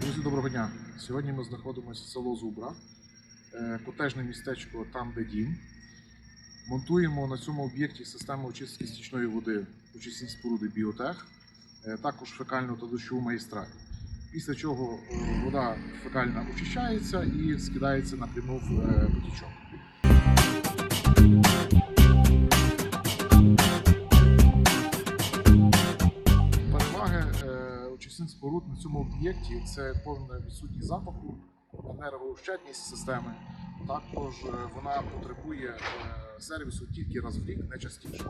Всім доброго дня. Сьогодні ми знаходимося в село Зубра, е, котежне містечко там, де дім. Монтуємо на цьому об'єкті систему очистки стічної води, очисні споруди біотех, е, також фекальну та дощову магістраль. Після чого е, вода фекальна очищається і скидається напряму в потічок. очисних споруд на цьому об'єкті це повна відсутність запаху, енергоощадність системи. Також е, вона потребує е, сервісу тільки раз в рік, найчастіше.